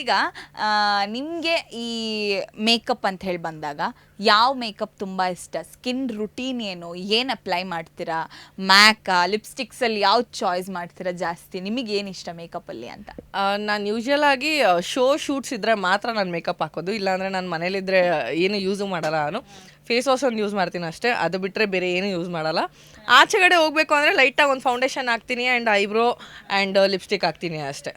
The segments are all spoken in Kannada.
ಈಗ ನಿಮಗೆ ಈ ಮೇಕಪ್ ಅಂತ ಹೇಳಿ ಬಂದಾಗ ಯಾವ ಮೇಕಪ್ ತುಂಬ ಇಷ್ಟ? ಸ್ಕಿನ್ ರುಟೀನ್ ಏನು? ಏನು ಅಪ್ಲೈ ಮಾಡ್ತೀರಾ? ಮ್ಯಾಕ ಲಿಪ್ಸ್ಟಿಕ್ಸಲ್ಲಿ ಯಾವ್ದು ಚಾಯ್ಸ್ ಮಾಡ್ತೀರಾ ಜಾಸ್ತಿ? ನಿಮಗೆ ಏನು ಇಷ್ಟ ಮೇಕಪ್ಪಲ್ಲಿ ಅಂತ? ನಾನು ಯೂಶಲ್ ಆಗಿ ಶೋ ಶೂಟ್ಸ್ ಇದ್ದರೆ ಮಾತ್ರ ನಾನು ಮೇಕಪ್ ಹಾಕೋದು. ಇಲ್ಲಾಂದರೆ ನಾನು ಮನೇಲಿದ್ದರೆ ಏನು ಯೂಸು ಮಾಡಲ್ಲ ನಾನು. ಫೇಸ್ ವಾಶ್ ಒಂದು ಯೂಸ್ ಮಾಡ್ತೀನಿ ಅಷ್ಟೇ. ಅದು ಬಿಟ್ಟರೆ ಬೇರೆ ಏನು ಯೂಸ್ ಮಾಡಲ್ಲ. ಆಚೆಗಡೆ ಹೋಗಬೇಕು ಅಂದರೆ ಲೈಟಾಗಿ ಒಂದು ಫೌಂಡೇಶನ್ ಹಾಕ್ತೀನಿ ಆ್ಯಂಡ್ ಐಬ್ರೋ ಆ್ಯಂಡ್ ಲಿಪ್ಸ್ಟಿಕ್ ಹಾಕ್ತೀನಿ ಅಷ್ಟೇ.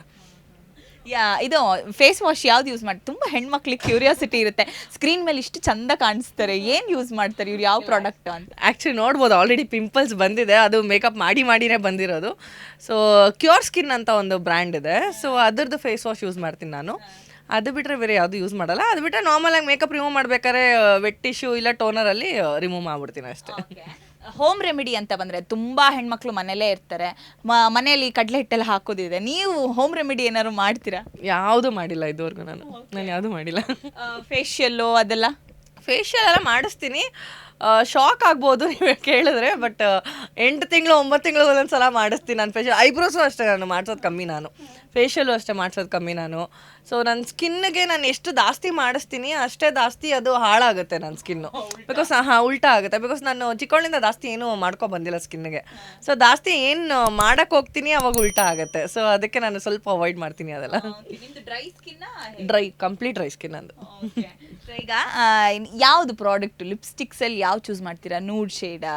ಯಾ ಇದು ಫೇಸ್ ವಾಶ್ ಯಾವ್ದು ಯೂಸ್ ಮಾಡಿ ತುಂಬ ಹೆಣ್ಮಕ್ಳಿಗೆ ಕ್ಯೂರಿಯಾಸಿಟಿ ಇರುತ್ತೆ. ಸ್ಕ್ರೀನ್ ಮೇಲೆ ಇಷ್ಟು ಚಂದ ಕಾಣಿಸ್ತಾರೆ ಏನು ಯೂಸ್ ಮಾಡ್ತಾರೆ ಇವ್ರು ಯಾವ ಪ್ರಾಡಕ್ಟ್ ಅಂತ. ಆ್ಯಕ್ಚುಲಿ ನೋಡ್ಬೋದು ಆಲ್ರೆಡಿ ಪಿಂಪಲ್ಸ್ ಬಂದಿದೆ ಅದು ಮೇಕಪ್ ಮಾಡಿ ಮಾಡಿನೇ ಬಂದಿರೋದು. ಸೊ ಕ್ಯೂರ್ ಸ್ಕಿನ್ ಅಂತ ಒಂದು ಬ್ರ್ಯಾಂಡ್ ಇದೆ. ಸೊ ಅದರದ್ದು ಫೇಸ್ ವಾಶ್ ಯೂಸ್ ಮಾಡ್ತೀನಿ ನಾನು. ಅದು ಬಿಟ್ಟರೆ ಬೇರೆ ಯಾವುದು ಯೂಸ್ ಮಾಡಲ್ಲ. ಅದು ಬಿಟ್ಟರೆ ನಾರ್ಮಲಾಗಿ ಮೇಕಪ್ ರಿಮೂವ್ ಮಾಡ್ಬೇಕಾದ್ರೆ ವೆಟ್ ಟಿಶ್ಯೂ ಇಲ್ಲ ಟೋನರಲ್ಲಿ ರಿಮೂವ್ ಮಾಡ್ಬಿಡ್ತೀನಿ ಅಷ್ಟೇ. ಹೋಮ್ ರೆಮಿಡಿ ಅಂತ ಬಂದರೆ ತುಂಬ ಹೆಣ್ಮಕ್ಳು ಮನೇಲೇ ಇರ್ತಾರೆ. ಮ- ಮನೆಯಲ್ಲಿ ಕಡಲೆ ಹಿಟ್ಟೆಲ್ಲ ಹಾಕೋದಿದೆ ನೀವು ಹೋಮ್ ರೆಮಿಡಿ ಏನಾದ್ರು ಮಾಡ್ತೀರಾ? ಯಾವುದು ಮಾಡಿಲ್ಲ ಇದುವರೆಗೂ ನಾನು. ನಾನು ಯಾವುದು ಮಾಡಿಲ್ಲ. ಫೇಶಿಯಲ್ಲು ಅದೆಲ್ಲ? ಫೇಶಿಯಲ್ ಎಲ್ಲ ಮಾಡಿಸ್ತೀನಿ. ಶಾಕ್ ಆಗ್ಬೋದು ನೀವು ಕೇಳಿದ್ರೆ ಬಟ್ ಎಂಟು ತಿಂಗಳು ಒಂಬತ್ತು ತಿಂಗಳು ಒಂದೊಂದು ಸಲ ಮಾಡಿಸ್ತೀನಿ ನಾನು ಫೇಶಿಯಲ್ ಐಬ್ರೋಸು ಅಷ್ಟೇ ನಾನು ಮಾಡ್ಸೋದು ಕಮ್ಮಿ ನಾನು. ಫೇಶಿಯಲು ಅಷ್ಟೇ ಮಾಡ್ಸೋದು ಕಮ್ಮಿ ನಾನು. ಸೊ ನನ್ನ ಸ್ಕಿನ್ಗೆ ನಾನು ಎಷ್ಟು ಜಾಸ್ತಿ ಮಾಡಿಸ್ತೀನಿ ಅಷ್ಟೇ ಜಾಸ್ತಿ ಅದು ಹಾಳಾಗುತ್ತೆ ನನ್ನ ಸ್ಕಿನ್ನು ಬಿಕಾಸ್ ಹಾಂ ಉಲ್ಟಾ ಆಗುತ್ತೆ. ಬಿಕಾಸ್ ನಾನು ಚಿಕ್ಕವಳಿಂದ ಜಾಸ್ತಿ ಏನು ಮಾಡ್ಕೊ ಬಂದಿಲ್ಲ ಸ್ಕಿನ್ಗೆ ಸೊ ಜಾಸ್ತಿ ಏನು ಮಾಡಕ್ಕೆ ಹೋಗ್ತೀನಿ ಅವಾಗ ಉಲ್ಟಾ ಆಗುತ್ತೆ. ಸೊ ಅದಕ್ಕೆ ನಾನು ಸ್ವಲ್ಪ ಅವಾಯ್ಡ್ ಮಾಡ್ತೀನಿ ಅದೆಲ್ಲ. Dry skin dry complete dry skin ಅಂದು ಈಗ ಯಾವುದು ಪ್ರಾಡಕ್ಟ್ ಲಿಪ್ಸ್ಟಿಕ್ಸಲ್ಲಿ ಯಾವ ಚೂಸ್ ಮಾಡ್ತೀರಾ? ನೂಡ್ ಶೇಡಾ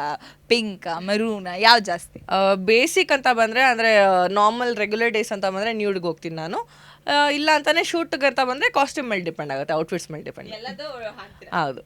ಪಿಂಕ್ ಮರೂನ್ ಯಾವ ಜಾಸ್ತಿ? ಬೇಸಿಕ್ ಅಂತ ಬಂದರೆ ಅಂದರೆ ನಾರ್ಮಲ್ ರೆಗ್ಯುಲರ್ ಡೇಸ್ ಅಂತ ಬಂದರೆ ನ್ಯೂಡ್ಗೆ ಹೋಗ್ತೀನಿ ನಾನು. ಆ, ಇಲ್ಲ ಅಂತಾನೆ ಶೂಟ್ಗೆ ಅಂತ ಬಂದರೆ ಕಾಸ್ಟ್ಯೂಮ್ ಮೇಲೆ ಡಿಪೆಂಡ್ ಆಗುತ್ತೆ ಔಟ್ಫಿಟ್ಸ್ ಮೇಲೆ ಡಿಪೆಂಡ್ ಹೌದು.